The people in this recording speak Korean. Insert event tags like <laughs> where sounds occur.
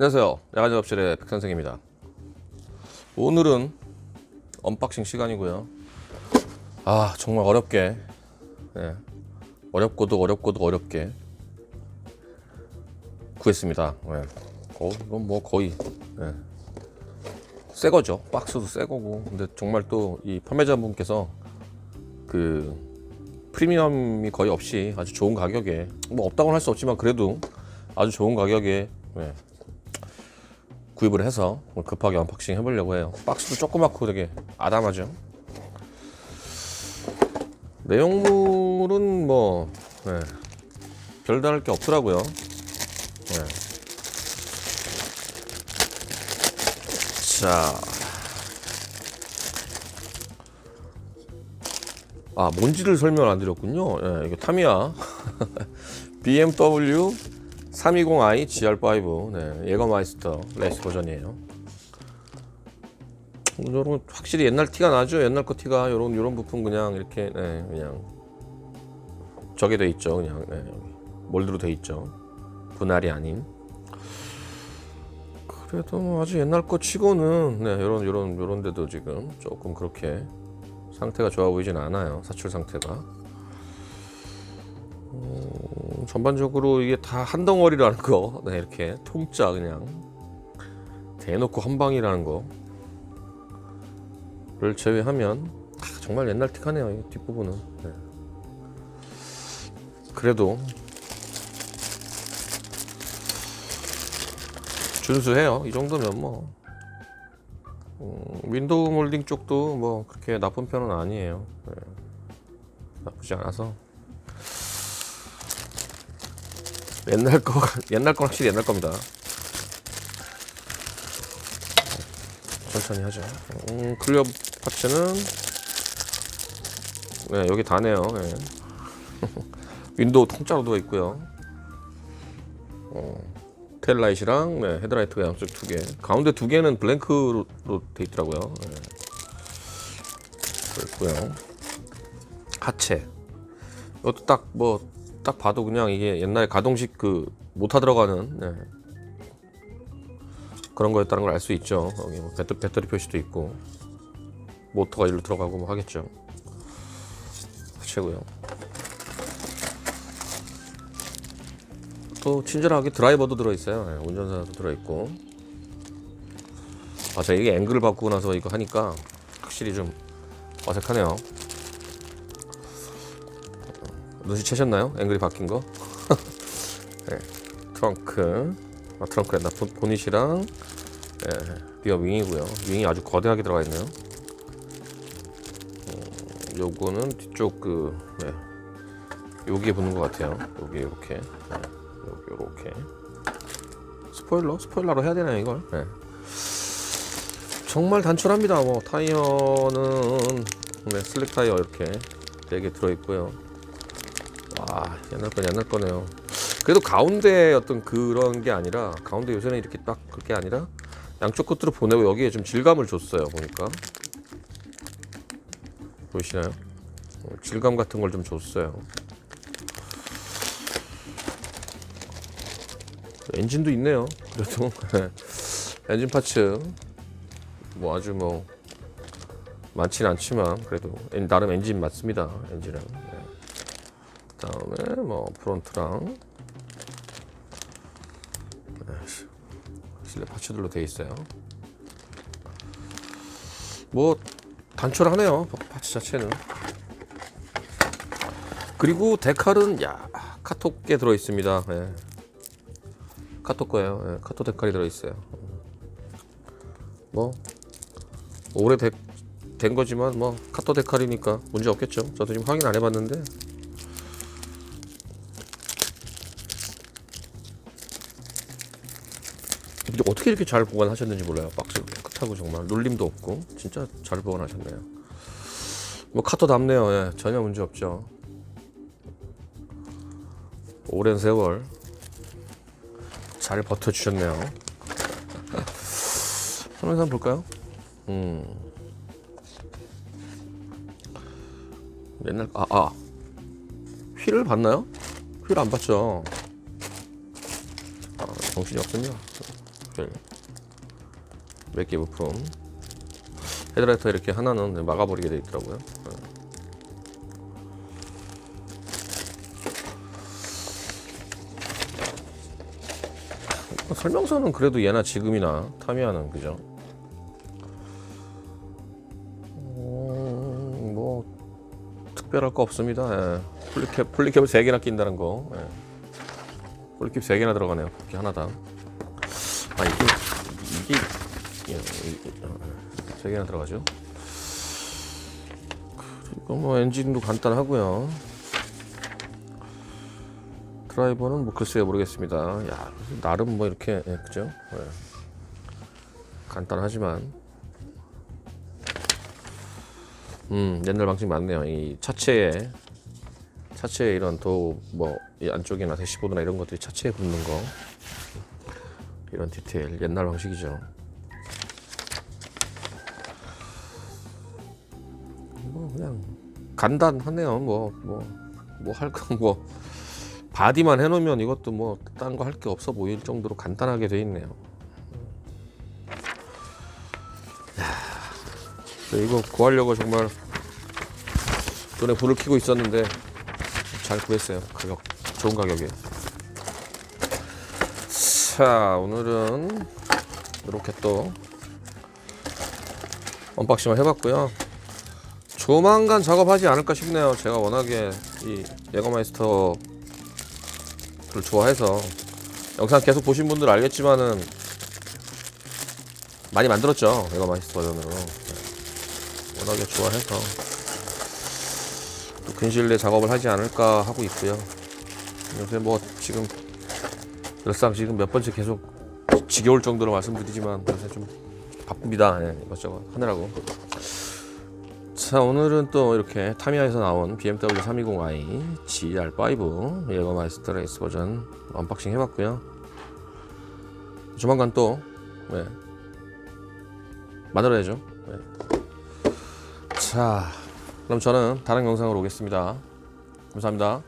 안녕하세요. 야간 작업실의 백선생입니다. 오늘은 언박싱 시간이고요. 아 정말 어렵게, 네. 어렵고도 어렵고도 어렵게 구했습니다. 네. 어, 이건 뭐 거의 네. 새 거죠. 박스도 새 거고. 근데 정말 또 이 판매자분께서 그 프리미엄이 거의 없이 아주 좋은 가격에 뭐 없다고는 할 수 없지만 그래도 아주 좋은 가격에 네. 구입을 해서 급하게 언박싱 해보려고 해요. 박스도 조그맣고 되게 아담하죠. 내용물은 뭐 네. 별다를 게 없더라고요. 네. 자, 아 뭔지를 설명을 안 드렸군요. 예, 이게 타미야 BMW 320i GR5 네, 예거마이스터 레이스 버전이에요. 요런 확실히 옛날 티가 나죠. 옛날 거 티가 요런 요런 부품 그냥 이렇게 네, 그냥 저게 돼 있죠. 그냥 네, 몰드로 돼 있죠. 분할이 아닌. 그래도 뭐 아주 옛날 거 치고는 네, 요런 요런 요런 데도 지금 조금 그렇게 상태가 좋아 보이진 않아요. 사출 상태가. 음, 전반적으로 이게 다 한 덩어리라는 거, 네, 이렇게 통짜 그냥 대놓고 한 방이라는 거를 제외하면 아, 정말 옛날 틱하네요. 이 뒷부분은. 네. 그래도 준수해요. 이 정도면 뭐 음, 윈도우 몰딩 쪽도 뭐 그렇게 나쁜 편은 아니에요. 네. 나쁘지 않아서 옛날 거 옛날 건 확실히 옛날 겁니다. 천천히 하죠. 음, 클리어 파츠는 네, 여기 다네요. 네. <laughs> 윈도우 통짜로 되어 있고요. 어, 텔라이트랑 네, 헤드라이트가 양쪽 두 개. 가운데 두 개는 블랭크로 돼 있더라고요. 네. 그렇고요. 하체. 이것도 딱 뭐 딱 봐도 그냥 이게 옛날에 가동식 그 모터 들어가는 네. 그런 거였다는 걸 알 수 있죠. 여기 뭐 배터, 배터리 표시도 있고 모터가 일로 들어가고 뭐 하겠죠. 하체고요. 또 친절하게 드라이버도 들어있어요. 네, 운전사도 들어있고. 아, 제가 이게 앵글을 바꾸고 나서 이거 하니까 확실히 좀 어색하네요. 눈치채셨나요? 앵글이 바뀐 거? <laughs> 네, 트렁크. 아, 트렁크에 나 보닛이랑 네, 리어 윙이고요. 윙이 아주 거대하게 들어가 있네요. 어, 요거는 뒤쪽 그 네, 여기에 붙는 것 같아요. 여기 이렇게. 네. 여기 요렇게 스포일러? 스포일러로 해야 되나요 이걸? 네. 정말 단촐합니다 뭐 타이어는 네, 슬릭 타이어 이렇게 4개 들어있고요 와 옛날 건 옛날 거네요 그래도 가운데 어떤 그런 게 아니라 가운데 요새는 이렇게 딱 그렇게 아니라 양쪽 끝으로 보내고 여기에 좀 질감을 줬어요 보니까 보이시나요? 어, 질감 같은 걸 좀 줬어요 엔진도 있네요. 그래도 <laughs> 엔진 파츠 뭐 아주 뭐 많지는 않지만 그래도 엔- 나름 엔진 맞습니다. 엔진은. 네. 그다음에 뭐 프론트랑 네, 시- 실내 파츠들로 돼 있어요. 뭐 단촐하네요. 파- 파츠 자체는. 그리고 데칼은 야 카톡에 들어 있습니다. 네. 카톡 거예요. 예, 카톡 데칼이 들어 있어요. 뭐 오래된 된 거지만 뭐 카톡 데칼이니까 문제 없겠죠. 저도 지금 확인 안 해봤는데 근데 어떻게 이렇게 잘 보관하셨는지 몰라요. 박스 깨끗하고 정말 눌림도 없고 진짜 잘 보관하셨네요. 뭐 카톡 남네요. 예, 전혀 문제 없죠. 오랜 세월 잘 버텨주셨네요. <laughs> 설명서 한번 볼까요? 음. 옛날, 아, 아. 휠을 봤나요? 휠 안 봤죠? 아, 정신이 없군요. 특별 몇개 부품 헤드라이터 이렇게 하나는 막아버리게 되어 있더라고요. 네. 설명서는 그래도 얘나 지금이나 타미야는 그죠? 음, 뭐 특별할 거 없습니다. 예. 플리캡 플리캡을 세 개나 낀다는 거. 예. 플리캡 세 개나 들어가네요. 이렇게 하나당. 아 이게 이게 예, 이게, 어, 세 개나 들어가죠. 그리고 뭐 엔진도 간단하고요. 드라이버는 뭐 글쎄요 모르겠습니다. 야 나름 뭐 이렇게 예, 그죠? 예. 간단하지만 음 옛날 방식 맞네요. 이 차체에 차체에 이런 도뭐 안쪽이나 대시보드나 이런 것들이 차체에 붙는 거 이런 디테일 옛날 방식이죠. 뭐 그냥 간단하네요. 뭐 뭐 뭐할거뭐 바디만 해놓으면 이것도 뭐 딴 거 할 게 없어 보일 정도로 간단하게 돼 있네요. 야, 이거 구하려고 정말 눈에 불을 켜고 있었는데 잘 구했어요. 가격 좋은 가격에. 자 오늘은 이렇게 또 언박싱을 해봤고요. 조만간 작업하지 않을까 싶네요. 제가 워낙에 이 예거마이스터 를 좋아해서 영상 계속 보신 분들 알겠지만은 많이 만들었죠 내가 마이스터 버전으로 네. 워낙에 좋아해서 또 근시일 내에 작업을 하지 않을까 하고 있고요 요새 뭐 지금 늘상 지금 몇 번째 계속 지겨울 정도로 말씀드리지만 요새 좀 바쁩니다. 예, 이것저것 하느라고. 자 오늘은 또 이렇게 타미야에서 나온 BMW 320i GR5 예거 마이스터 레이스 버전 언박싱 해봤고요. 조만간 또 네, 만들어야죠. 네. 자 그럼 저는 다른 영상으로 오겠습니다. 감사합니다